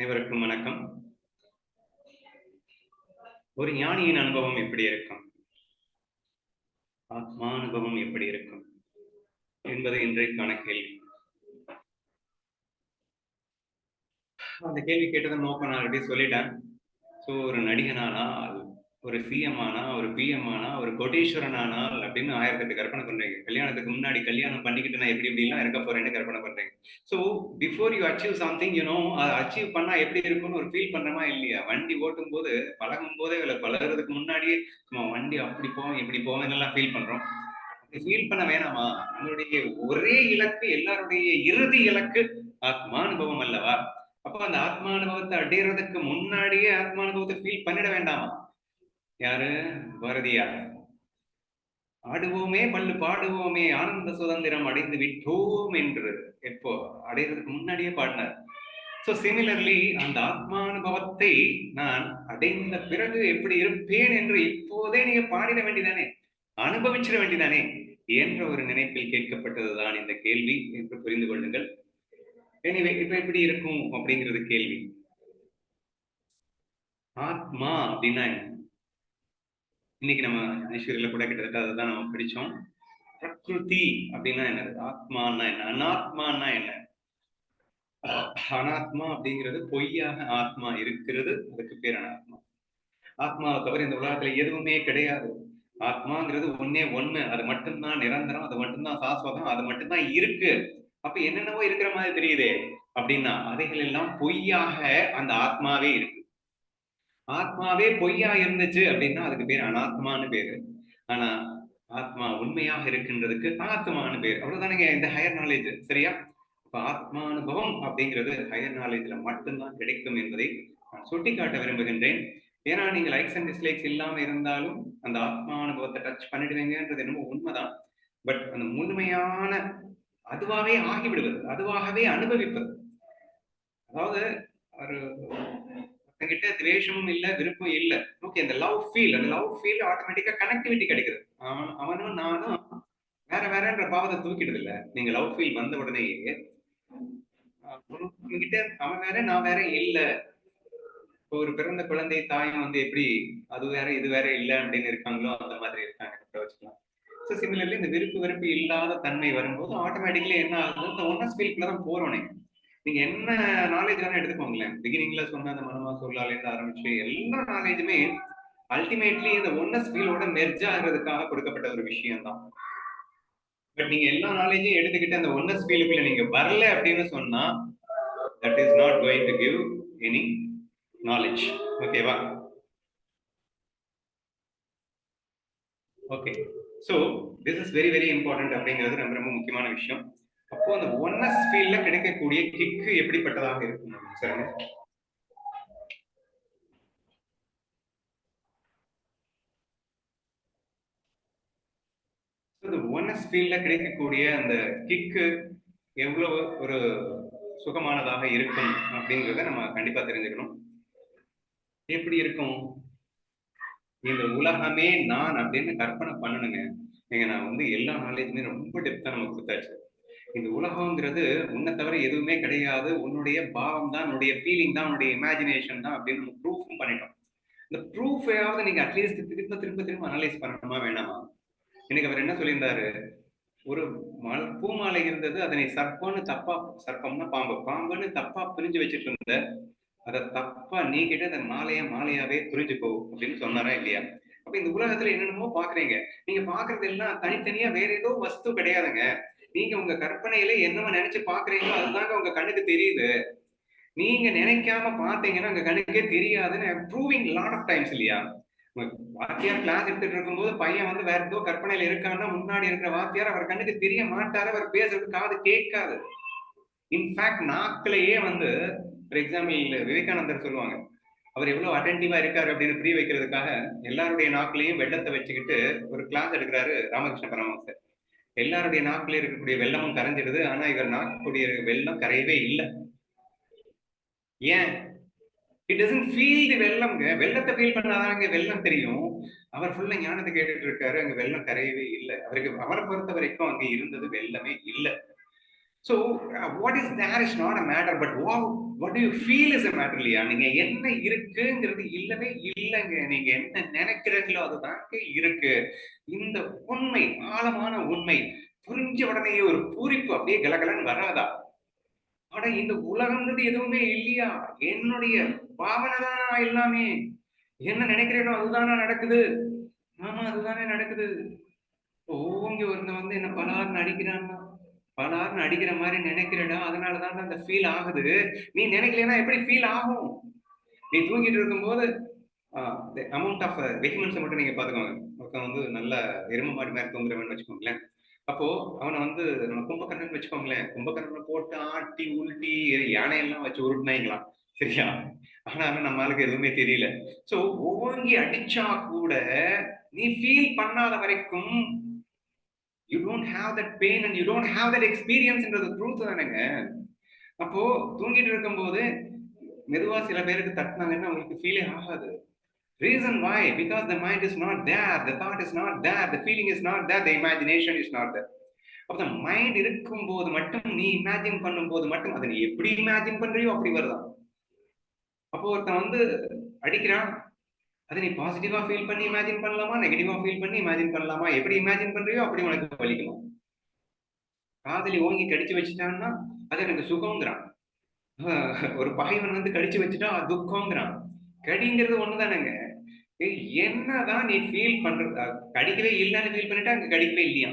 அனைவருக்கும் வணக்கம். ஒரு ஞானியின் அனுபவம் எப்படி இருக்கும்? ஆத்மா அனுபவம் எப்படி இருக்கும்? என்பது இன்றைக்கான கேள்வி. அந்த கேள்வி கேட்டதை நோக்கம் நான் ஆல்ரெடி சொல்லிட்டேன். ஸோ ஒரு நடிகனானா ஒரு சிஎம் ஆனா ஒரு பிஎம் ஆனா ஒரு கோட்டீஸ்வரன் ஆனால் அப்படின்னு ஆயிரத்தெட்டு கற்பனை பண்றீங்க. கல்யாணத்துக்கு முன்னாடி கல்யாணம் பண்ணிக்கிட்டு நான் எப்படி இப்படிலாம் இருக்க போறேன்னு கற்பனை பண்றீங்க. So before you achieve something you know அதை அச்சீவ் பண்ணா எப்படி இருக்கும்னு ஒரு ஃபீல் பண்றமா இல்லையா? வண்டி ஓட்டும் போது பழகும் போதே இல்லை பழகிறதுக்கு முன்னாடியே சும்மா வண்டி அப்படி போவோம் இப்படி போவோம் எல்லாம் ஃபீல் பண்றோம். ஃபீல் பண்ண வேணாமா? நம்மளுடைய ஒரே இலக்கு எல்லாருடைய இறுதி இலக்கு ஆத்மானுபவம் அல்லவா? அப்போ அந்த ஆத்மானுபவத்தை அடையிறதுக்கு முன்னாடியே ஆத்மானுபவத்தை ஃபீல் பண்ணிட வேண்டாமா? யாரு? பாரதியார். ஆடுவோமே பல்லு பாடுவோமே ஆனந்த சுதந்திரம் அடைந்து விட்டோம் என்று. எப்போ அடைகிறதுக்கு முன்னாடியே பாடினார். ஸோ சிமிலர்லி அந்த ஆத்மானுபவத்தை நான் அடைந்த பிறகு எப்படி இருப்பேன் என்று இப்போதே நீங்க பாடிட வேண்டியதானே? அனுபவிச்சிட வேண்டிதானே என்ற ஒரு நினைப்பில் கேட்கப்பட்டதுதான் இந்த கேள்வி என்று புரிந்து கொள்ளுங்கள். எனிவே இப்ப எப்படி இருக்கும் அப்படிங்கிறது கேள்வி. ஆத்மா அப்படின்னா இன்னைக்கு நம்ம ஐஸ்வர்யில கூட கிட்டத்தட்ட அதை தான் நம்ம படிச்சோம். பிரகிருதி அப்படின்னா என்னது? ஆத்மான்னா என்ன? அனாத்மான்னா என்ன? அனாத்மா அப்படிங்கிறது பொய்யாக ஆத்மா இருக்கிறது அதுக்கு பேர் அனாத்மா. ஆத்மாவை தவிர இந்த உலகத்துல எதுவுமே கிடையாது. ஆத்மாங்கிறது ஒன்னே ஒண்ணு. அது மட்டும்தான் நிரந்தரம் அது மட்டும்தான் சாஸ்வதம் அது மட்டும்தான் இருக்கு. அப்ப என்னென்னவோ இருக்கிற மாதிரி தெரியுதே அப்படின்னா அவைகள் எல்லாம் பொய்யாக அந்த ஆத்மாவே இருக்கு. ஆத்மாவே பொய்யா இருந்துச்சு அப்படின்னா அதுக்கு பேர் அனாத்மான்னு பேரு. ஆனா ஆத்மா உண்மையாக இருக்கின்றதுக்கு ஆத்மான்னு பேர். அவ்வளவுதானங்க இந்த ஹையர் நாலேஜ் சரியா? இப்ப ஆத்மானுபவம் அப்படிங்கிறது ஹையர் நாலேஜ்ல மட்டும்தான் கிடைக்கும் என்பதை நான் சுட்டிக்காட்ட விரும்புகின்றேன். ஏன்னா நீங்க லைக்ஸ் அண்ட் டிஸ்லைக்ஸ் இல்லாம இருந்தாலும் அந்த ஆத்மானுபவத்தை டச் பண்ணிடுவீங்கன்றது என்னமோ உண்மைதான். பட் அந்த முழுமையான அதுவாகவே ஆகிவிடுவது அதுவாகவே அனுபவிப்பது. அதாவது ஒரு கிட்ட துவேஷமும் இல்ல விருப்பம் இல்ல. ஓகே இந்த லவ் ஃபீல் அந்த லவ் ஃபீல் ஆட்டோமேட்டிக்கா கனெக்டிவிட்டி கிடைக்குது. அவன் அவனும் நானும் வேற வேறன்ற பாவத்தை தூக்கிடுது இல்ல. நீங்க லவ் ஃபீல் வந்த உடனேயே உங்ககிட்ட அவன் வேற நான் வேற இல்ல. இப்போ ஒரு பிறந்த குழந்தை தாயும் வந்து எப்படி அது வேற இது வேற இல்ல அப்படின்னு இருக்காங்களோ அந்த மாதிரி இருக்காங்க வச்சுக்கலாம். ஸோ சிமிலர்லி இந்த விருப்பு வெறுப்பு இல்லாத தன்மை வரும்போது ஆட்டோமேட்டிக்லி என்ன ஆகுது? இந்த ஒன்னஸ் ஃபீல்குள்ள தான் போறோனே நீங்க என்ன நாலேஜ் வேணா எடுத்துக்கோங்களேன். பிகினிங்ல சொன்ன அந்த மனமா சொல்லால இருந்து ஆரம்பிச்சு எல்லா நாலேஜுமே அல்டிமேட்லி இந்த ஒன்னஸ் ஃபீலோட மெர்ஜ் ஆகிறதுக்காக கொடுக்கப்பட்ட ஒரு விஷயம் தான் பட் நீங்க எல்லா நாலேஜையும் எடுத்துக்கிட்டு அந்த ஒன்னஸ் ஃபீலுக்குள்ள நீங்க வரல அப்படின்னு சொன்னா that is not going to give any knowledge ஓகேவா okay so this is very very important அப்படிங்கிறது ரொம்ப ரொம்ப முக்கியமான விஷயம். அப்போ அந்த ஒன்னஸ் ஃபீல்ட்ல கிடைக்கக்கூடிய கிக்கு எப்படிப்பட்டதாக இருக்கும் சரிங்க இந்த ஒன்னஸ் ஃபீல்ட்ல கிடைக்கக்கூடிய அந்த கிக்கு எவ்வளவு ஒரு சுகமானதாக இருக்கும் அப்படிங்கிறத நம்ம கண்டிப்பா தெரிஞ்சுக்கணும். எப்படி இருக்கும்? இந்த உலகமே நான் அப்படின்னு கற்பனை பண்ணணுங்க. நீங்க நான் வந்து எல்லா நாலேஜுமே ரொம்ப டெப்தா நமக்கு கொடுத்தாச்சு. இந்த உலகங்கிறது உன்னை தவிர எதுவுமே கிடையாது. உன்னுடைய பாவம் தான் உன்னுடைய ஃபீலிங் தான் உன்னுடைய இமேஜினேஷன் தான் அப்படின்னு நம்ம ப்ரூஃபும் பண்ணிட்டோம். இந்த ப்ரூஃபையாவது நீங்க அட்லீஸ்ட் திரும்ப திரும்ப திரும்ப அனலைஸ் பண்ணணுமா வேணாமா? எனக்கு அவர் என்ன சொல்லியிருந்தாரு? ஒரு மல் பூமாலை இருந்தது அதனை சர்ப்பம்னு தப்பா சர்ப்பம்னா பாம்பு. பாம்புன்னு தப்பா பிரிஞ்சு வச்சுட்டு இருந்த அதை தப்பா நீக்கிட்டு அந்த மாலையா மாலையாவே புரிஞ்சுக்கோ அப்படின்னு சொன்னாரா இல்லையா? அப்ப இந்த உலகத்துல என்னென்னமோ பாக்குறீங்க. நீங்க பாக்குறது எல்லாம் தனித்தனியா வேற ஏதோ வஸ்து கிடையாதுங்க. நீங்க உங்க கற்பனையில என்னவோ நினைச்சு பாக்குறீங்களோ அதுதாங்க உங்க கண்ணுக்கு தெரியுது. நீங்க நினைக்காம பாத்தீங்கன்னா உங்க கண்ணுக்கே தெரியாதுன்னு ப்ரூவிங் லாட் ஆஃப் டைம்ஸ் இல்லையா? வாத்தியார் கிளாஸ் எடுத்துட்டு இருக்கும்போது பையன் வந்து வேற ஏதோ கற்பனையில இருக்கான்னா முன்னாடி இருக்கிற வாத்தியார் அவர் கண்ணுக்கு தெரிய மாட்டாரு அவர் பேசுறது காது கேட்காது. இன்ஃபேக்ட் நாக்கிலேயே வந்து ஃபார் எக்ஸாம்பிள் விவேகானந்தர் சொல்லுவாங்க அவர் எவ்வளவு அட்டென்டிவா இருக்காரு அப்படின்னு புரிய வைக்கிறதுக்காக எல்லாருடைய நாக்கிலையும் வெள்ளத்தை வச்சுக்கிட்டு ஒரு கிளாஸ் எடுக்கிறாரு ராமகிருஷ்ண பரமஹம்சர். எல்லாருடைய நாக்கில் இருக்கக்கூடிய வெள்ளமும் கரைஞ்சிடுது. ஆனா இவர் நாக்குடைய வெள்ளம் கரையவே இல்லை. ஏன்? இட் டசன்ட் ஃபீல் தி வெள்ளம்ங்க. வெள்ளத்தை ஃபீல் பண்ணாதாங்க வெள்ளம் தெரியும். அவர் ஃபுல்லா ஞானத்தை கேட்டுட்டு இருக்காரு. அங்க வெள்ளம் கரையவே இல்லை. அவருக்கு அவரை பொறுத்த வரைக்கும் அங்க இருந்தது வெள்ளமே இல்லை. So what is there is not a matter but what you feel is matter இல்லையா நீங்க என்ன இருக்குங்கிறது இல்லவே இல்லைங்க. நீங்க என்ன நினைக்கிறீங்களோ அதுதாங்க இருக்கு. இந்த உண்மை ஆழமான உண்மை புரிஞ்ச உடனே ஒரு பூரிப்பு அப்படியே கலகலன்னு வராதா? ஆனா இந்த உலகம்ன்றது எதுவுமே இல்லையா? என்னுடைய பாவனை தானா எல்லாமே? என்ன நினைக்கிறேனோ அதுதானா நடக்குது? ஆமா அதுதானே நடக்குது. ஓங்கி ஒருத்தன் வந்து என்ன பலார்னு அடிக்கிறான்னா பலார்னு அடிக்கிற மாதிரி நினைக்கிறடா அதனாலதான் அந்த ஃபீல் ஆகுது. நீ நினைக்கலன்னா எப்படி ஃபீல் ஆகும்? நீ தூங்கிட்டு இருக்கும்போது அமௌண்ட் ஆஃப் வெஹிமெண்ட்ஸை மட்டும் நீங்க பாத்துக்கோங்க ஒருத்தன் வந்து நல்ல எரும மாடி மாதிரி தூங்குறவன் வச்சுக்கோங்களேன். அப்போ அவனை வந்து நம்ம கும்பகர்ணன் வச்சுக்கோங்களேன். கும்பகர்ணனை போட்டு ஆட்டி உருட்டி யானையெல்லாம் வச்சு உருட்டினாங்களாம். சரியா? ஆனாலும் நம்மளுக்கு எதுவுமே தெரியல. சோ ஓங்கி அடிச்சா கூட நீ ஃபீல் பண்ணாத வரைக்கும் you don't have that pain and you don't have that எக்ஸ்பீரியன்ஸ்ன்றது truth தானேங்க? அப்போ தூங்கிட்டு இருக்கும்போது மெதுவா சில பேருக்கு தட்டினாங்கன்னா அவங்களுக்கு ஃபீலே ஆகாது. Reason why because the mind is not there the thought is not there the feeling is not there the imagination is not there அப்போ த மைண்ட் இருக்கும்போது மட்டும் நீ இமேஜின் பண்ணும்போது மட்டும் அதை நீ எப்படி இமேஜின் பண்றியோ அப்படி வருதான். அப்போ ஒருத்தன் வந்து அடிக்கிறான். அதை நீ பாசிட்டிவா ஃபீல் பண்ணி இமேஜின் பண்ணலாமா? நெகட்டிவா ஃபீல் பண்ணி இமேஜின் பண்ணலாமா? எப்படி இமேஜின் பண்றியோ அப்படி உனக்கு வலிக்கணும் காதலி ஓங்கி கடிச்சு வச்சுட்டான்னா அது எனக்கு சுகங்கிறான் ஒரு பகைவன் வந்து கடிச்சு வச்சுட்டா துக்கங்கிறான் கடிங்கிறது ஒண்ணுதானேங்க? ஏய், என்னதான் நீ ஃபீல் பண்றது கடிக்கவே இல்லைன்னு ஃபீல் பண்ணிட்டா அங்க கடிக்கவே இல்லையா?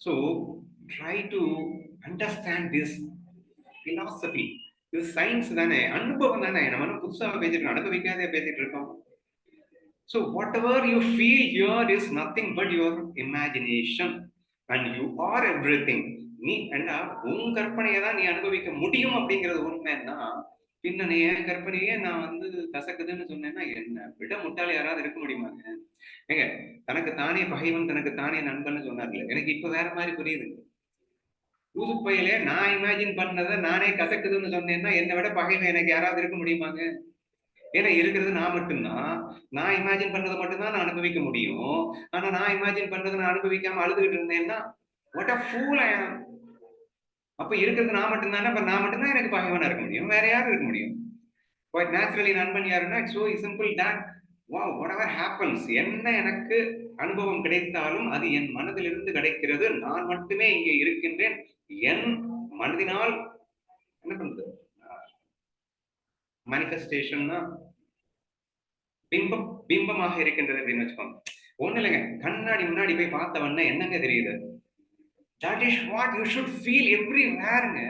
So try to understand this philosophy இது சயின்ஸ் தானே அனுபவம் தானே. நம்ம ஒன்றும் புதுசாக பேசிட்டு இருக்கோம் அனுபவிக்காதே பேசிட்டு இருக்கோம். So whatever you feel your is nothing but your imagination and you are everything நீ ஏண்டா உன் கற்பனையை தான் நீ அனுபவிக்க முடியும் அப்படிங்கிறது உண்மைன்னா பின்ன என் கற்பனையே நான் வந்து கசக்குதுன்னு சொன்னேன்னா என்ன விட முட்டாள் யாராவது இருக்க முடியுமாங்க ஏங்க தனக்கு தானே பகைவன் தனக்கு தானே நண்பன் சொன்னார்ல. எனக்கு இப்ப வேற மாதிரி புரியுது ஊசு பையிலே நான் இமேஜின் பண்ணதை நானே கசக்குதுன்னு சொன்னேன்னா என்னை விட பகைமை எனக்கு யாராவது இருக்க முடியுமாங்க? ஏன்னா இருக்கிறது நான் மட்டும்தான். நான் இமேஜின் பண்ணதை மட்டும்தான் நான் அனுபவிக்க முடியும். ஆனா நான் இமேஜின் பண்றதை நான் அனுபவிக்காம அழுதுகிட்டு இருந்தேன்னா வாட் அ ஃபூல் ஐ ஆம் அப்ப இருக்கிறது நான் மட்டும்தானே? அப்ப நான் மட்டும்தான் எனக்கு பகைவனா இருக்க முடியும். வேற யாரும் இருக்க முடியும். பட் நேச்சுரலி நண்பன் யாருன்னா இட்ஸ் சோ சிம்பிள் தட் வா வாட் எவர் ஹேப்பன்ஸ் என்ன எனக்கு அனுபவம் கிடைத்தாலும் அது என் மனதிலிருந்து கிடைக்கிறது. நான் மட்டுமே இங்கே இருக்கின்றேன். என் மனதினால் என்ன பண்றது? மேனிஃபெஸ்டேஷன்னா பிம்பம் பிம்பமாக இருக்கின்றது அப்படின்னு வச்சுக்கோங்க. ஒண்ணு இல்லைங்க. கண்ணாடி முன்னாடி போய் பார்த்தவொடனே என்னங்க தெரியுது? That is what you should feel every வேருங்க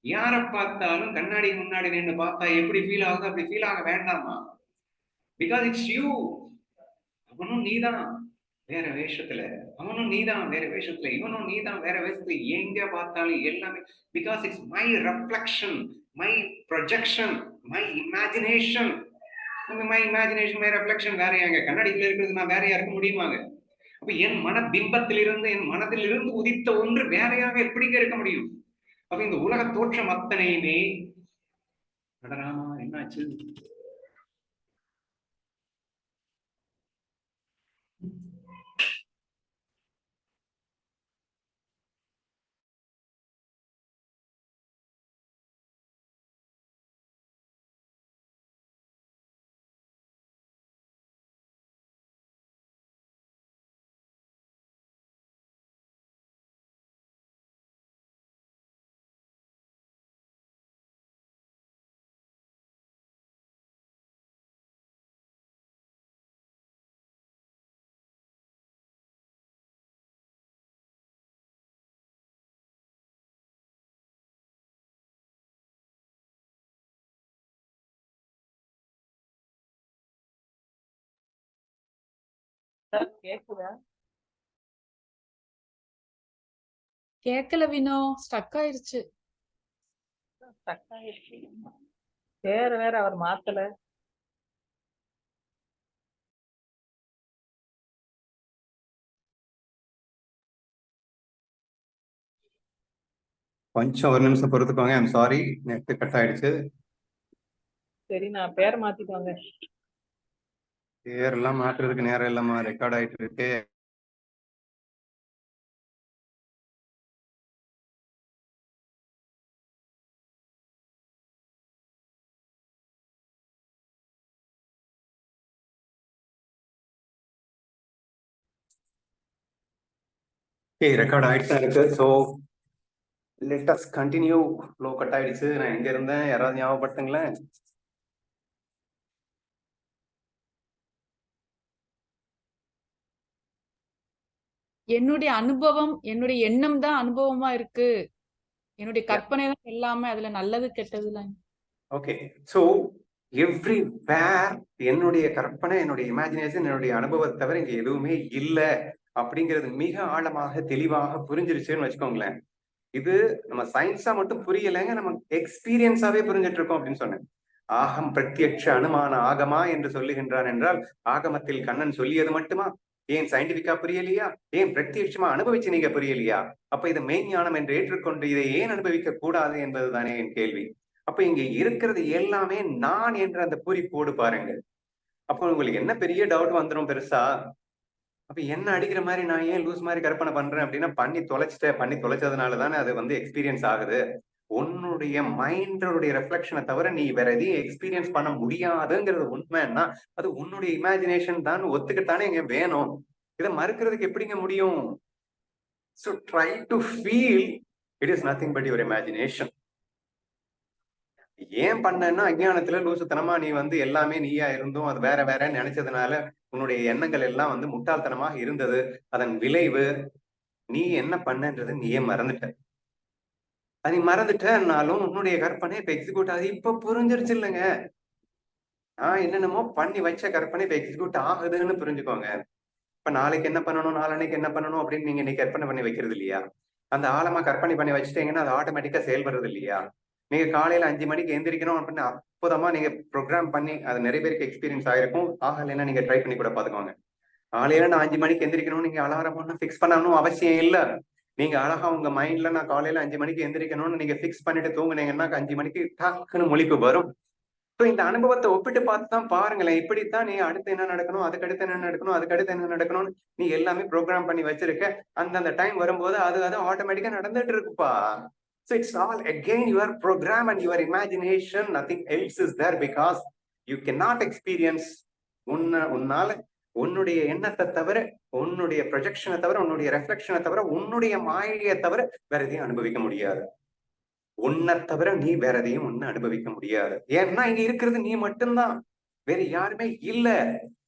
யாரை பார்த்தாலும் கண்ணாடி முன்னாடி நின்று பார்த்தா எப்படி ஃபீல் ஆகுது அப்படி ஃபீல் ஆக வேண்டாமா? பிகாஸ் இட்ஸ் யூ அவனும் நீதான். வேற வேஷத்துல அவனும் நீதான் வேற வேஷத்துல இவனும் நீதான் வேற வேஷத்துல எங்க பார்த்தாலும் எல்லாமே because it's my reflection my projection my imagination my imagination my reflection வேற எங்க கண்ணாடிக்குள்ள இருக்கிறது நான் வேறையா இருக்க முடியுமாங்க? அப்ப என் மன பிம்பத்திலிருந்து என் மனதிலிருந்து உதித்த ஒன்று வேறையாக எப்படிங்க இருக்க முடியும்? அப்ப இந்த உலக தோற்றம் அத்தனையுமே நடராமா என்னாச்சு? கேக்கல வினோ ஸ்டக் ஆயிருச்சு. ஸ்டக் பேர் வேற அவர் மாத்தல. கொஞ்சம் ஒரு நிமிஷம் பொறுத்துக்கோங்க. ஐம் சாரி நெட் கட் ஆயிடுச்சு. சரி நான் பேர் மாத்திக்கோங்க. பேர் எல்லாம் மாற்றுறதுக்கு நேரம் இல்லாம ரெக்கார்ட் ஆயிட்டு இருக்கு. ரெக்கார்ட் ஆயிட்டு தான் இருக்கு. So let us continue low cut ஆயிடுச்சு. நான் எங்க இருந்தேன்? யாராவது ஞாபகப்படுத்துங்களேன்? என்னுடைய அனுபவம் என்னுடைய எண்ணம் தான் அனுபவமா இருக்கு. என்னுடைய கற்பனை தான் எல்லாமே அதுல நல்லது கெட்டதுலாம் ஓகே ஸோ எவ்ரி வேர் என்னுடைய கற்பனை என்னுடைய இமேஜினேஷன் என்னுடைய அனுபவத்தை தவிர இங்க எதுவுமே இல்லை அப்படிங்கிறது மிக ஆழமாக தெளிவாக புரிஞ்சிருச்சுன்னு வச்சுக்கோங்களேன். இது நம்ம சயின்ஸா மட்டும் புரியலைங்க நம்ம எக்ஸ்பீரியன்ஸாவே புரிஞ்சிட்டு இருக்கோம் அப்படின்னு சொன்னேன். ஆகம் பிரத்யக்ஷ அனுமான ஆகமா என்று சொல்லுகின்றான் என்றால் ஆகமத்தில் கண்ணன் சொல்லியது மட்டுமா? ஏன் சயின்டிபிக்கா புரியலையா? ஏன் பிரத்யட்சமா அனுபவிச்சு நீங்க புரியலையா? அப்ப இது மெய்ஞானம் என்று ஏற்றுக்கொண்டு இதை ஏன் அனுபவிக்க கூடாது என்பதுதானே என் கேள்வி. அப்ப இங்க இருக்கிறது எல்லாமே நான் என்ற அந்த பூரிப்போடு பாருங்க அப்போ உங்களுக்கு என்ன பெரிய டவுட் வந்துடும் பெருசா? அப்ப என்ன அடிக்கிற மாதிரி நான் ஏன் லூஸ் மாதிரி கற்பனை பண்றேன் அப்படின்னா பண்ணி தொலைச்சிட்டேன். பண்ணி தொலைச்சதுனால தானே அது வந்து எக்ஸ்பீரியன்ஸ் ஆகுது. உன்னுடைய மைண்டோடைய ரெஃப்ளெக்ஷனை தவிர நீ வேற எதையும் எக்ஸ்பீரியன்ஸ் பண்ண முடியாதுங்கிறது உண்மைன்னா அது உன்னுடைய இமேஜினேஷன் தான் ஒத்துக்கிட்டானே இங்க வேணும். இதை மறுக்கிறதுக்கு எப்படிங்க முடியும்? So try to feel it is nothing but your imagination ஏன் பண்ணேன்னா அஜ்ஞானத்துல லூசுத்தனமா நீ வந்து எல்லாமே நீயா இருந்தும் அது வேற வேற நினைச்சதுனால உன்னுடைய எண்ணங்கள் எல்லாம் வந்து முட்டாள்தனமாக இருந்தது. அதன் விளைவு நீ என்ன பண்ணன்றது நீயே மறந்துட்ட. அதை நீ உன்னுடைய கற்பனை இப்ப எக்ஸிக்யூட் ஆகுது. இப்ப புரிஞ்சிருச்சு இல்லைங்க. நான் என்னென்னமோ பண்ணி வச்ச கற்பனை இப்ப எக்ஸிக்யூட் ஆகுதுன்னு புரிஞ்சுக்கோங்க. இப்ப நாளைக்கு என்ன பண்ணணும் நாளன்னைக்கு என்ன பண்ணணும் அப்படின்னு நீங்க இன்னைக்கு கற்பனை பண்ணி வைக்கிறது இல்லையா? அந்த ஆழமா கற்பனை பண்ணி வச்சுட்டீங்கன்னா அது ஆட்டோமேட்டிக்கா செயல்படுறது இல்லையா? நீங்க காலையில அஞ்சு மணிக்கு எந்திரிக்கணும் அப்படின்னு அற்புதமா நீங்க ப்ரோக்ராம் பண்ணி அது நிறைய பேருக்கு எக்ஸ்பீரியன்ஸ் ஆயிருக்கும். ஆகலைன்னா நீங்க ட்ரை பண்ணி கூட பாத்துக்கோங்க காலையில நான் அஞ்சு மணிக்கு எந்திரிக்கணும் நீங்க அலாரம் ஒன்றும் ஃபிக்ஸ் பண்ணணும் அவசியம் இல்லை. நீங்க அழகா உங்க மைண்ட்ல நான் காலையில அஞ்சு மணிக்கு எந்திரிக்கணும்னு நீங்க ஃபிக்ஸ் பண்ணிட்டு தூங்குனீங்கன்னா அஞ்சு மணிக்கு டக்குன்னு முழிப்பு வரும். ஸோ இந்த அனுபவத்தை ஒப்பிட்டு பார்த்து தான் பாருங்களேன். இப்படித்தான் நீ அடுத்து என்ன நடக்கணும் அதுக்கு அடுத்து என்ன நடக்கணும் அதுக்கு அடுத்து என்ன நடக்கணும்னு நீ எல்லாமே ப்ரோக்ராம் பண்ணி வச்சிருக்க. அந்தந்த டைம் வரும்போது அது அது ஆட்டோமேட்டிக்கா நடந்துட்டு இருக்குப்பா. So it's all again your program and your imagination nothing else is there because you can not experience உன்ன உன்னால உன்னுடைய எண்ணத்தை தவிர உன்னுடைய ப்ரொஜெக்ஷனை தவிர உன்னுடைய ரெஃப்ளெக்ஷனை தவிர உன்னுடைய மாயையை தவிர வேற எதையும் அனுபவிக்க முடியாது. உன்னை தவிர நீ வேற எதையும் ஒன்னு அனுபவிக்க முடியாது. ஏன்னா இங்க இருக்கிறது நீ மட்டும்தான். வேற யாருமே இல்ல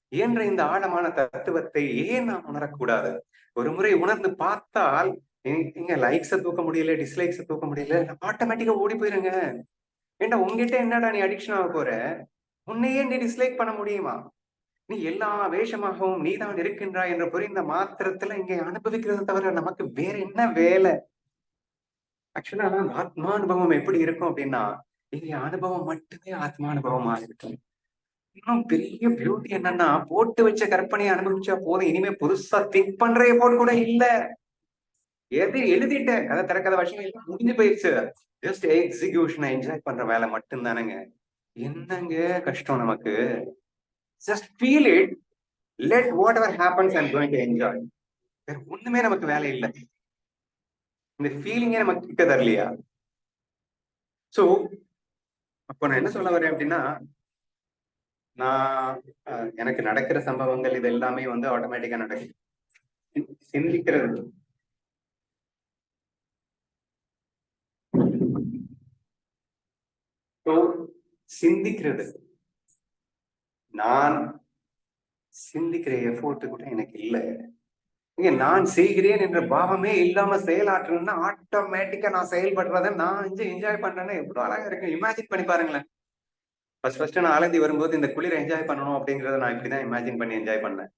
என்ற இந்த ஆழமான தத்துவத்தை ஏன் நாம் உணரக்கூடாது? ஒரு முறை உணர்ந்து பார்த்தால் இங்க லைக்ஸ தூக்க முடியல டிஸ்லைக்ஸ தூக்க முடியல ஆட்டோமேட்டிக்கா ஓடி போயிருங்க. ஏண்டா உங்ககிட்ட என்னடா நீ அடிக்ஷன் ஆக போற? உன்னையே நீ டிஸ்லைக் பண்ண முடியுமா? நீ எல்லா வேஷமாகவும் நீதான் இருக்கின்றாய் என்று புரிந்த மாத்திரத்துல இங்க அனுபவிக்கிறது தவிர நமக்கு வேற என்ன வேலை? ஆக்சுவலா ஆத்மானுபவம் எப்படி இருக்கும் அப்படின்னா இங்க அனுபவம் மட்டுமே ஆத்மானுபவமா இருக்கும் இன்னும் பெரிய பியூட்டி என்னன்னா போட்டு வச்ச கற்பனையை அனுபவிச்சா போதும் இனிமே புதுசா திங்க் பண்ற போட்டு கூட இல்ல. எது எழுதிட்டேன் கதை திறக்காத வருஷம் எல்லாம் முடிஞ்சு போயிடுச்சு. ஜஸ்ட் எக்ஸிகியூஷனை என்ஜாய் பண்ற வேலை மட்டும்தானுங்க. என்னங்க கஷ்டம் நமக்கு? Just feel it let whatever happens and going to enjoy வேற ஒண்ணுமே நமக்கு வேலை இல்லை. இந்த ஃபீலிங்கே நமக்கு கிட்ட தரலையா? சோ அப்போ நான் என்ன சொல்ல வரேன் அப்படின்னா நான் எனக்கு நடக்கிற சம்பவங்கள் இது எல்லாமே வந்து ஆட்டோமேட்டிக்கா நடக்கும் சிந்திக்கிறது. சிந்திக்கிறது. நான் சிந்திக்கிற எஃபோர்ட் கூட எனக்கு இல்ல. நான் செய்கிறேன் என்ற பாவமே இல்லாம செயலாற்றணும்னா ஆட்டோமேட்டிக்கா நான் செயல்படுறத நான் என்ஜாய் பண்றேன்னா எவ்வளவு அழகா இருக்கு இமேஜின் பண்ணி பாருங்களேன். ஃபர்ஸ்ட் ஃபர்ஸ்ட் நான் ஆலந்தி வரும்போது இந்த குளிரை என்ஜாய் பண்ணணும் அப்படிங்கறத நான் இப்படிதான் இமேஜின் பண்ணி என்ஜாய் பண்ணேன்.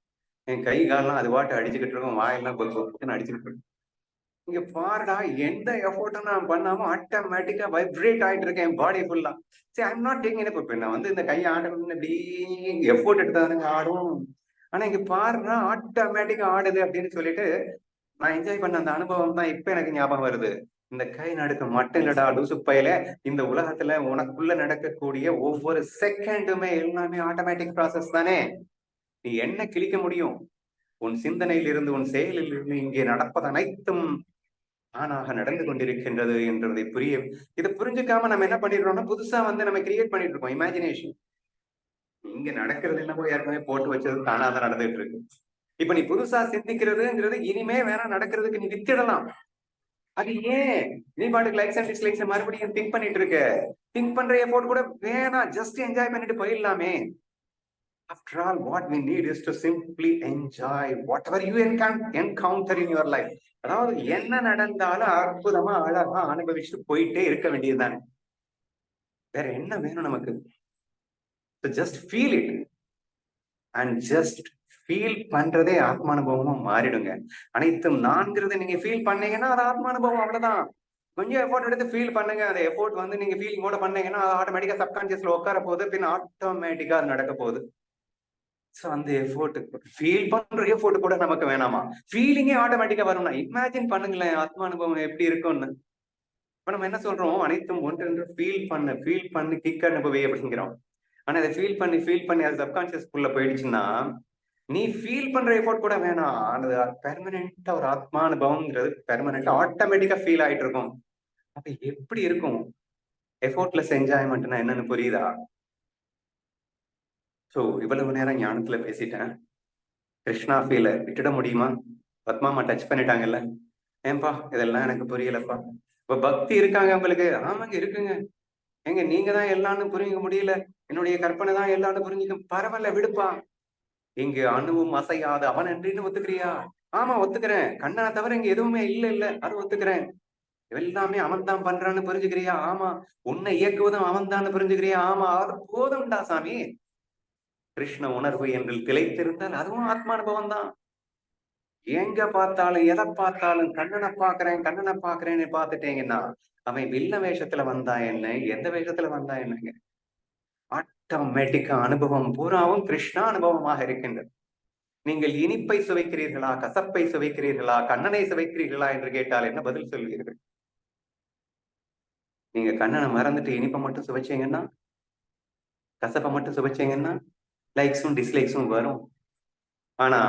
என் கை காலெல்லாம் அது பாட்டு அடிச்சுக்கிட்டு இருக்கும் வாயெல்லாம் கொஞ்சம் அடிச்சுக்கிட்டு இருக்கும். இங்க பாருடா எந்த எஃபோர்ட்டும் நான் பண்ணாம ஆட்டோமேட்டிக்கா வைப்ரேட் ஆயிட்டு இருக்கேன் என் பாடி ஃபுல்லா சரி ஐம் நாட் டேக்கிங் இப்போ நான் வந்து இந்த கையை ஆடணும்னு இப்படி எஃபோர்ட் எடுத்தாதானுங்க ஆடும் ஆனா இங்க பாருன்னா ஆட்டோமேட்டிக்கா ஆடுது அப்படின்னு சொல்லிட்டு நான் என்ஜாய் பண்ண அந்த அனுபவம் தான் இப்ப எனக்கு ஞாபகம் வருது. இந்த கை நடுக்க மட்டும் இல்லடா லூசு பையில. இந்த உலகத்துல உனக்குள்ள நடக்கக்கூடிய ஒவ்வொரு செகண்டுமே எல்லாமே ஆட்டோமேட்டிக் ப்ராசஸ் தானே. நீ என்ன கிழிக்க முடியும்? உன் சிந்தனையில் இருந்து உன் செயலில் இருந்து இங்கே நடப்பது அனைத்தும் தானாக நடந்து கொண்டிருக்கின்றது என்றதை புரிய இதை புரிஞ்சுக்காம நம்ம என்ன பண்ணிடுறோம்னா புதுசா வந்து நம்ம கிரியேட் பண்ணிட்டு இருக்கோம் இமேஜினேஷன் இங்க நடக்கிறது என்னவோ ஏற்கனவே போட்டு வச்சது தானா தான் நடந்துட்டு இருக்கு. இப்ப நீ புதுசா சிந்திக்கிறதுங்கிறது இனிமே வேணா நடக்கிறதுக்கு நீ வித்திடலாம். அது ஏன்? நீ பாட்டுக்கு லைக்ஸ் அண்ட் டிஸ்லைக்ஸ் மறுபடியும் திங்க் பண்ணிட்டு இருக்க. திங்க் பண்ற எஃபோர்ட் கூட வேணாம் ஜஸ்ட் என்ஜாய் பண்ணிட்டு போயிடலாமே. After all what we need is to simply enjoy whatever you encounter in in your life அதாவது என்ன நடந்தாலும் அற்புதமா அழகா அனுபவிச்சுட்டு போயிட்டே இருக்க வேண்டியதுதானே. வேற என்ன வேணும் நமக்கு? Just feel it and just feel பண்றதே ஆத்மானுபவமா மாறிடுங்க. அனைத்தும் நான்கிறத நீங்க ஃபீல் பண்ணீங்கன்னா அது ஆத்மானுபவம் அவ்வளவுதான். கொஞ்சம் எஃபோர்ட் எடுத்து ஃபீல் பண்ணுங்க. அந்த எஃபோர்ட் வந்து நீங்க ஃபீலிங் கூட பண்ணீங்கன்னா அது ஆட்டோமேட்டிக்கா சப்கான்சியஸ்ல உட்கார போகுது பின் ஆட்டோமேட்டிக்கா அது நடக்க போகுது ஸோ அந்த எஃபோர்ட் ஃபீல் பண்ற எஃபோர்ட் கூட நமக்கு வேணாமா? ஃபீலிங்கே ஆட்டோமேட்டிக்கா வரும்னா இமேஜின் பண்ணுங்களேன் ஆத்மானுபவம் எப்படி இருக்கும்னு. இப்ப நம்ம என்ன சொல்றோம்? அனைத்தும் ஒன்றென்று ஃபீல் பண்ணு ஃபீல் பண்ணு கிக் அனுபவி அப்படிங்கிறோம். ஆனா அதை ஃபீல் பண்ணி ஃபீல் பண்ணி அது சப்கான்சியஸ் குள்ள போயிடுச்சுன்னா நீ ஃபீல் பண்ற எஃபோர்ட் கூட வேணாம். அது பெர்மனண்டா ஒரு ஆத்மா அனுபவம்ங்கிறது பெர்மனண்டா ஆட்டோமேட்டிக்கா ஃபீல் ஆயிட்டு இருக்கும். அப்ப எப்படி இருக்கும்? எஃபோர்ட்லெஸ் என்ஜாய்மெண்ட்னா என்னன்னு புரியுதா? சோ இவ்வளவு நேரம் ஞானத்துல பேசிட்டேன். கிருஷ்ணா ஃபீல விட்டுட முடியுமா? பத்மாமா டச் பண்ணிட்டாங்கல்ல. ஏன்பா இதெல்லாம் எனக்கு புரியலப்பா. இப்ப பக்தி இருக்காங்க உங்களுக்கு. ஆமாங்க இருக்குங்க. ஏங்க நீங்க தான் எல்லாம்னு புரிஞ்சுக்க முடியல. என்னுடைய கற்பனை தான் எல்லாம்னு புரிஞ்சுக்க பரவாயில்ல விடுப்பா. இங்கு அணுவும் அசையாது அவன் என்றின்னு ஒத்துக்கிறியா? ஆமா ஒத்துக்கிறேன். கண்ணனை தவிர இங்க எதுவுமே இல்ல இல்ல. அது ஒத்துக்கிறேன். எல்லாமே அவன் தான் பண்றான்னு புரிஞ்சுக்கிறியா? ஆமா. உன்னை இயக்குவதும் அவன் தான் புரிஞ்சுக்கிறியா? ஆமா. அது போதும்டா சாமி. கிருஷ்ண உணர்வு என்று திளைத்திருந்தால் அதுவும் ஆத்மானுபவம் தான் எங்க பார்த்தாலும் எதை பார்த்தாலும் கண்ணனை பாக்குறேன் கண்ணனை பாக்குறேன்னு பார்த்துட்டீங்கன்னா அவன் வில்ல வேஷத்துல வந்தா என்ன? எந்த வேஷத்துல வந்தா என்னங்க? ஆட்டோமேட்டிக்கா அனுபவம் பூராவும் கிருஷ்ணா அனுபவமாக இருக்கின்றது. நீங்கள் இனிப்பை சுவைக்கிறீர்களா கசப்பை சுவைக்கிறீர்களா கண்ணனை சுவைக்கிறீர்களா என்று கேட்டால் என்ன பதில் சொல்வீர்கள்? நீங்க கண்ணனை மறந்துட்டு இனிப்பை மட்டும் சுவைச்சீங்கன்னா கசப்பை மட்டும் சுவைச்சீங்கன்னா லைக்ஸும் டிஸ்லைக்ஸும் வரும். ஆனா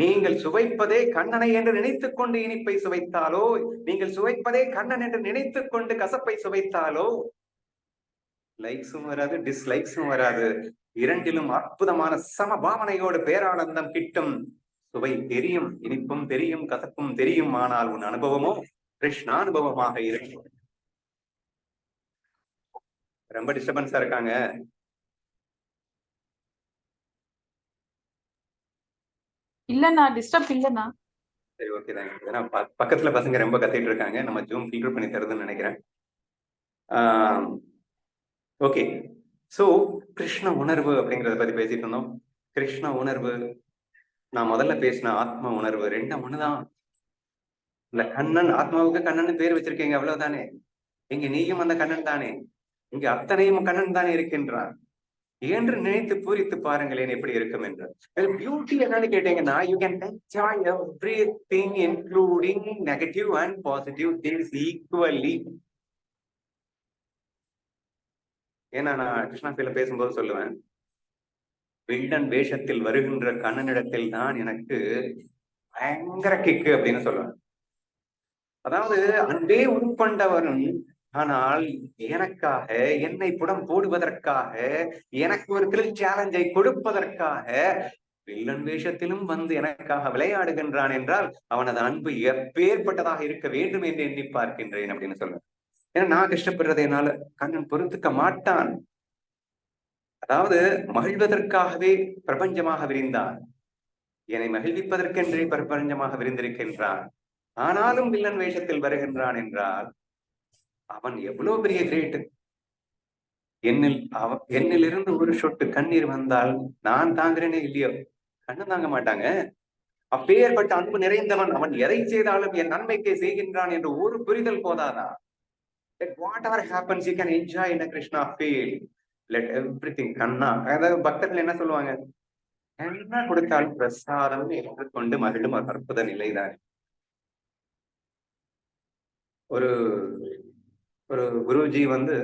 நீங்கள் சுவைப்பதே கண்ணனை என்று நினைத்துக் கொண்டு இனிப்பை சுவைத்தாலோ நீங்கள் சுவைப்பதே கண்ணன் என்று நினைத்துக் கொண்டு கசப்பை சுவைத்தாலோ லைக்ஸும் வராது டிஸ்லைக்ஸும் வராது. இரண்டிலும் அற்புதமான சமபாவனையோடு பேரானந்தம் கிட்டும். சுவை தெரியும் இனிப்பும் தெரியும் கசப்பும் தெரியும். ஆனால் உன் அனுபவமோ கிருஷ்ணானுபவமாக இருக்கும். ரொம்ப டிஸ்டர்பன்ஸா இருக்காங்க. இல்லண்ணா டிஸ்டர்ப் இல்லண்ணா. சரி ஓகே தான் ஏன்னா பக்கத்துல பசங்க ரொம்ப கத்திட்டு இருக்காங்க. நம்ம ஜூம் ஃபில்டர் பண்ணி தருதுன்னு நினைக்கிறேன். ஓகே சோ கிருஷ்ண உணர்வு அப்படிங்கறத பத்தி பேசிட்டு இருந்தோம். கிருஷ்ண உணர்வு நான் முதல்ல பேசின ஆத்ம உணர்வு ரெண்டும் ஒண்ணுதான். இந்த கண்ணன் ஆத்மாவுக்கு கண்ணன் பேர் வச்சிருக்கீங்க அவ்வளவுதானே. இங்க நீயும் அந்த கண்ணன் தானே. இங்க அத்தனையும் கண்ணன் தானே இருக்கின்றான். என்று நினைத்து பூரித்து பாருங்களேன் எப்படி இருக்கும் என்று. பியூட்டி என்னன்னு கேட்டீங்கன்னா you can enjoy everything including negative and positive things equally ஏன்னா நான் கிருஷ்ணாபில பேசும்போது சொல்லுவேன் வில்லன் வேஷத்தில் வருகின்ற கண்ணனிடத்தில் தான் எனக்கு பயங்கர கிக்கு அப்படின்னு சொல்லுவேன். அதாவது அன்பே உட்கொண்டவரும் ஆனால் எனக்காக என்னை புடம் போடுவதற்காக எனக்கு ஒரு த்ரில் சேலஞ்சை கொடுப்பதற்காக வில்லன் வேஷத்திலும் வந்து எனக்காக விளையாடுகின்றான் என்றால் அவனது அன்பு எப்பேற்பட்டதாக இருக்க வேண்டும் என்று எண்ணி பார்க்கின்றேன் அப்படின்னு சொல்லுவேன் ஏன்னா நான் கஷ்டப்படுறதை என்னால கண்ணன் பொறுத்துக்க மாட்டான். அதாவது மகிழ்வதற்காகவே பிரபஞ்சமாக விரிந்தான். என்னை மகிழ்விப்பதற்கென்றே பிரபஞ்சமாக விரிந்திருக்கின்றான். ஆனாலும் வில்லன் வேஷத்தில் வருகின்றான் என்றால் அவன் எவ்வளவு பெரிய கிரேட் என்னில் அவ என்னிலிருந்து ஒரு சொட்டு கண்ணீர் வந்தால் நான் தாங்குறேனே இல்லையோ? கண்ணு தாங்க மாட்டாங்க. அப்பேற்பட்ட அன்பு நிறைந்தவன் அவன் எதை செய்தாலும் என் நன்மைக்கே செய்கின்றான் என்று ஒரு புரிதல் போதாதா? What whatever happens you can enjoy in a krishna let let everything கண்ணா அதாவது பக்தர்கள் என்ன சொல்லுவாங்க? என்ன கொடுத்தாலும் பிரசாதம் ஏற்றுக்கொண்டு மகிழும் அற்புத நிலைதான். ஒரு ஒரு குருஜி வந்து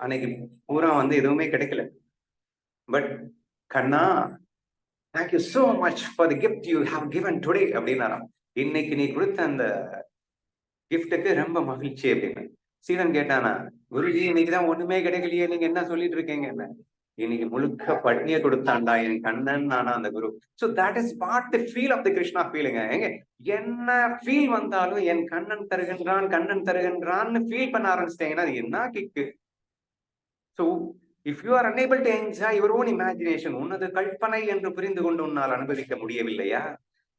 அன்னைக்கு பூரா வந்து எதுவுமே கிடைக்கல. But Kanna thank you so much for the gift you have given today அப்படின்னாராம். இன்னைக்கு நீ கொடுத்த அந்த கிஃப்ட்டுக்கு ரொம்ப மகிழ்ச்சி அப்படின்னு சீடன் கேட்டானா குருஜி இன்னைக்கு தான் ஒண்ணுமே கிடைக்கலையே நீங்க என்ன சொல்லிட்டு இருக்கீங்க என்ன இன்னைக்கு முழுக்க பட்னியை கொடுத்தான்டா என் கண்ணன் நானா அந்த குரு. So that is part the feel of the Krishna ஃபீலுங்க எங்க என்ன ஃபீல் வந்தாலும் என் கண்ணன் தருகின்றான் கண்ணன் தருகின்றான்னு ஃபீல் பண்ண ஆரம்பிச்சிட்டீங்கன்னா அது என்ன kick so if you are unable to enjoy your own imagination உன்னது கற்பனை என்று புரிந்து கொண்டு உன்னால் அனுபவிக்க முடியவில்லையா?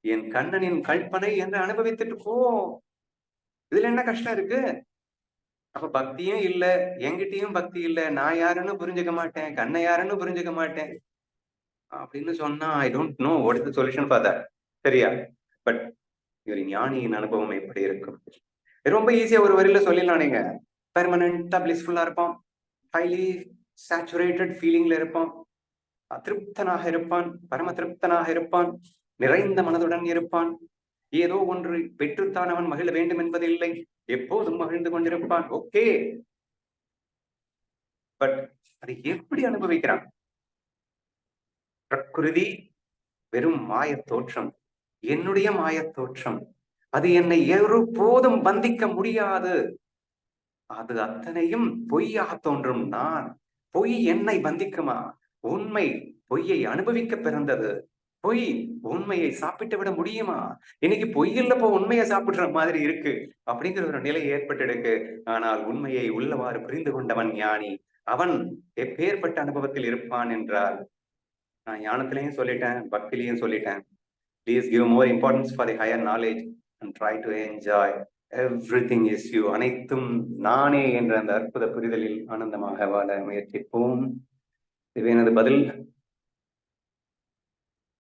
என் கண்ணனின் கற்பனை என்று அனுபவித்துட்டு போ. இதுல என்ன கஷ்டம் இருக்கு? அப்ப பக்தியும் இல்ல என்கிட்டயும் பக்தி இல்ல நான் யாருன்னு புரிஞ்சுக்க மாட்டேன் கண்ணை யாருன்னு புரிஞ்சுக்க மாட்டேன். அப்படின்னு சொன்னா I don't know what is the solution for that சரியா? பட் இவர் ஞானியின் அனுபவம் எப்படி இருக்கும்? ரொம்ப ஈஸியா ஒரு வரியில சொல்லிடலாம் நீங்க. பெர்மனண்டா பிளிஸ்ஃபுல்லா இருப்பான். ஹைலி சேச்சுரேட்டட் ஃபீலிங்ல இருப்பான். அதிருப்தனாக இருப்பான். பரம திருப்தனாக இருப்பான். நிறைந்த மனதுடன் இருப்பான். ஏதோ ஒன்று பெற்றுத்தான் அவன் மகிழ வேண்டும் என்பதில்லை. எப்போதும் மகிழ்ந்து கொண்டிருப்பான். ஓகே. பட் அதை எப்படி அனுபவிக்கிறான்? பிரகிருதி வெறும் மாயத் தோற்றம். என்னுடைய மாயத் தோற்றம். அது என்னை ஒருபோதும் பந்திக்க முடியாது. அது அத்தனையும் பொய்யாக தோன்றும் நான் பொய் என்னை பந்திக்குமா? உண்மை பொய்யை அனுபவிக்க பிறந்தது. பொய் உண்மையை சாப்பிட்டு விட முடியுமா? இன்னைக்கு பொய் இல்லப்போ உண்மையை சாப்பிடுற மாதிரி இருக்கு. அப்படிங்கிற ஒரு நிலை ஏற்பட்டிருக்கு. ஆனால் உண்மையை உள்ளவாறு புரிந்து கொண்டவன் ஞானி. அவன் எப்பேற்பட்ட அனுபவத்தில் இருப்பான் என்றால் நான் ஞானத்திலையும் சொல்லிட்டேன் பக்திலையும் சொல்லிட்டேன். Please give more importance for the higher knowledge and try to enjoy everything is you அனைத்தும் நானே என்ற அந்த அற்புத புரிதலில் ஆனந்தமாக வாழ முயற்சிப்போம். இது எனது பதில்.